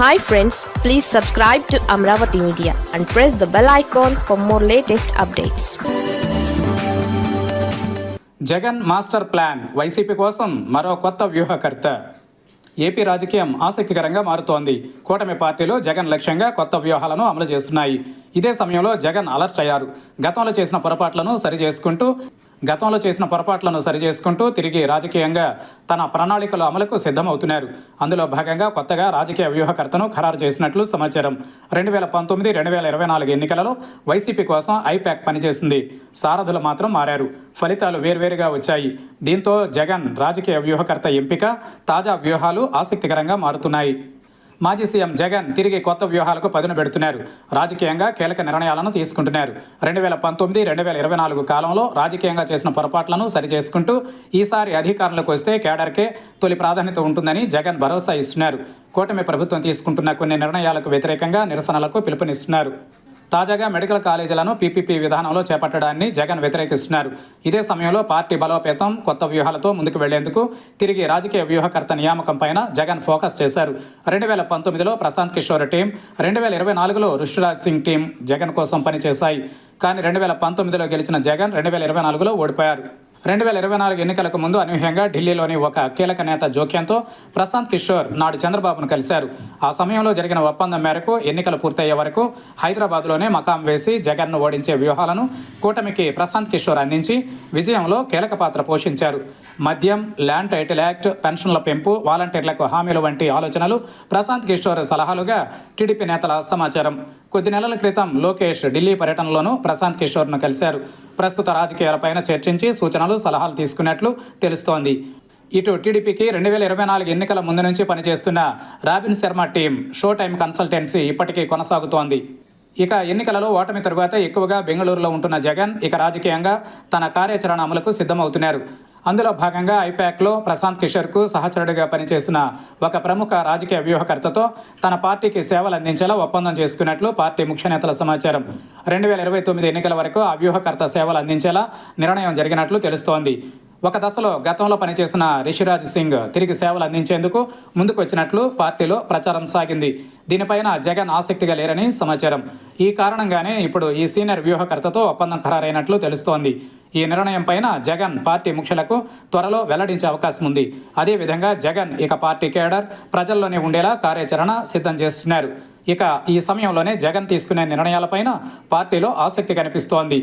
Hi friends please subscribe to Amaravati media and press the bell icon for more latest updates Jagan master plan YCP కోసం మరో కొత్త వ్యూహకర్త. AP రాజకీయం ఆసక్తికరంగా మారుతోంది. కూటమి పార్టీలు జగన్ లక్ష్యంగా కొత్త వ్యూహాలను అమలు చేస్తున్నాయి. ఇదే సమయంలో జగన్ అలర్ట్ అయ్యారు. గతంలో చేసిన పొరపాట్లను సరిచేసుకుంటూ గతంలో చేసిన పొరపాట్లను సరిచేసుకుంటూ తిరిగి రాజకీయంగా తన ప్రణాళికలు అమలుకు సిద్ధమవుతున్నారు. అందులో భాగంగా కొత్తగా రాజకీయ వ్యూహకర్తను ఖరారు చేసినట్లు సమాచారం. రెండు వేల పంతొమ్మిది రెండు వేల ఇరవై నాలుగు ఎన్నికలలో వైసీపీ కోసం ఐప్యాక్ పనిచేసింది. సారథులు మాత్రం మారారు. ఫలితాలు వేర్వేరుగా వచ్చాయి. దీంతో జగన్ రాజకీయ వ్యూహకర్త ఎంపిక తాజా వ్యూహాలు ఆసక్తికరంగా మారుతున్నాయి. మాజీ సీఎం జగన్ తిరిగి కొత్త వ్యూహాలకు పదును పెడుతున్నారు. రాజకీయంగా కీలక నిర్ణయాలను తీసుకుంటున్నారు. రెండు వేల పంతొమ్మిది రెండు వేల ఇరవై నాలుగు కాలంలో రాజకీయంగా చేసిన పొరపాట్లను సరిచేసుకుంటూ ఈసారి అధికారంలోకి వస్తే కేడర్కే తొలి ప్రాధాన్యత ఉంటుందని జగన్ భరోసా ఇస్తున్నారు. కూటమి ప్రభుత్వం తీసుకుంటున్న కొన్ని నిర్ణయాలకు వ్యతిరేకంగా నిరసనలకు పిలుపునిస్తున్నారు. తాజాగా మెడికల్ కాలేజీలను పీపీపీ విధానంలో చేపట్టడాన్ని జగన్ వ్యతిరేకిస్తున్నారు. ఇదే సమయంలో పార్టీ బలోపేతం కొత్త వ్యూహాలతో ముందుకు వెళ్ళేందుకు తిరిగి రాజకీయ వ్యూహకర్త నియామకం పైన జగన్ ఫోకస్ చేశారు. రెండు వేల పంతొమ్మిదిలో ప్రశాంత్ కిషోర్ టీం రెండు వేల ఇరవై నాలుగులో ఋషిరాజ్ సింగ్ టీం జగన్ కోసం పనిచేశాయి. కానీ రెండు వేల పంతొమ్మిదిలో గెలిచిన జగన్ రెండు వేల ఇరవై నాలుగులో ఓడిపోయారు. రెండు వేల ఇరవై నాలుగు ఎన్నికలకు ముందు అనూహ్యంగా ఢిల్లీలోని ఒక కీలక నేత జోక్యంతో ప్రశాంత్ కిషోర్ నాడు చంద్రబాబును కలిశారు. ఆ సమయంలో జరిగిన ఒప్పందం మేరకు ఎన్నికలు పూర్తయ్యే వరకు హైదరాబాద్లోనే మకాం వేసి జగన్ను ఓడించే వ్యూహాలను కూటమికి ప్రశాంత్ కిషోర్ అందించి విజయంలో కీలక పాత్ర పోషించారు. మద్యం ల్యాండ్ టైటిల్ యాక్ట్ పెన్షన్ల పెంపు వాలంటీర్లకు హామీలు వంటి ఆలోచనలు ప్రశాంత్ కిషోర్ సలహాలుగా టీడీపీ నేతల సమాచారం. కొద్ది నెలల క్రితం లోకేష్ ఢిల్లీ పర్యటనలోనూ ప్రశాంత్ కిషోర్ను కలిశారు. ప్రస్తుత రాజకీయాలపైన చర్చించి సూచనలు సలహాలు తీసుకున్నట్లు తెలుస్తోంది. ఇటు టీడీపీకి రెండు వేల ఇరవై నాలుగు ఎన్నికల ముందు నుంచి పనిచేస్తున్న Robin Sharma team show time consultancy ఇప్పటికీ కొనసాగుతోంది. ఇక ఎన్నికలలో ఓటమి తరువాత ఎక్కువగా బెంగళూరులో ఉంటున్న జగన్ ఇక రాజకీయంగా తన కార్యాచరణ అమలుకు సిద్ధమవుతున్నారు. అందులో భాగంగా ఐపాక్లో ప్రశాంత్ కిషోర్కు సహచరుడిగా పనిచేసిన ఒక ప్రముఖ రాజకీయ వ్యూహకర్తతో తన పార్టీకి సేవలు అందించేలా ఒప్పందం చేసుకున్నట్లు పార్టీ ముఖ్య నేతల సమాచారం. రెండు వేల ఇరవై తొమ్మిది ఎన్నికల వరకు ఆ వ్యూహకర్త సేవలు అందించేలా నిర్ణయం జరిగినట్లు తెలుస్తోంది. ఒక దశలో గతంలో పనిచేసిన రిషిరాజ్ సింగ్ తిరిగి సేవలు అందించేందుకు ముందుకు వచ్చినట్లు పార్టీలో ప్రచారం సాగింది. దీనిపైన జగన్ ఆసక్తిగా లేరని సమాచారం. ఈ కారణంగానే ఇప్పుడు ఈ సీనియర్ వ్యూహకర్తతో ఒప్పందం ఖరారైనట్లు తెలుస్తోంది. ఈ నిర్ణయం పైన జగన్ పార్టీ ముఖ్యులకు త్వరలో వెల్లడించే అవకాశం ఉంది. అదేవిధంగా జగన్ ఇక పార్టీ కేడర్ ప్రజల్లోనే ఉండేలా కార్యాచరణ సిద్ధం చేస్తున్నారు. ఇక ఈ సమయంలోనే జగన్ తీసుకునే నిర్ణయాలపైన పార్టీలో ఆసక్తి కనిపిస్తోంది.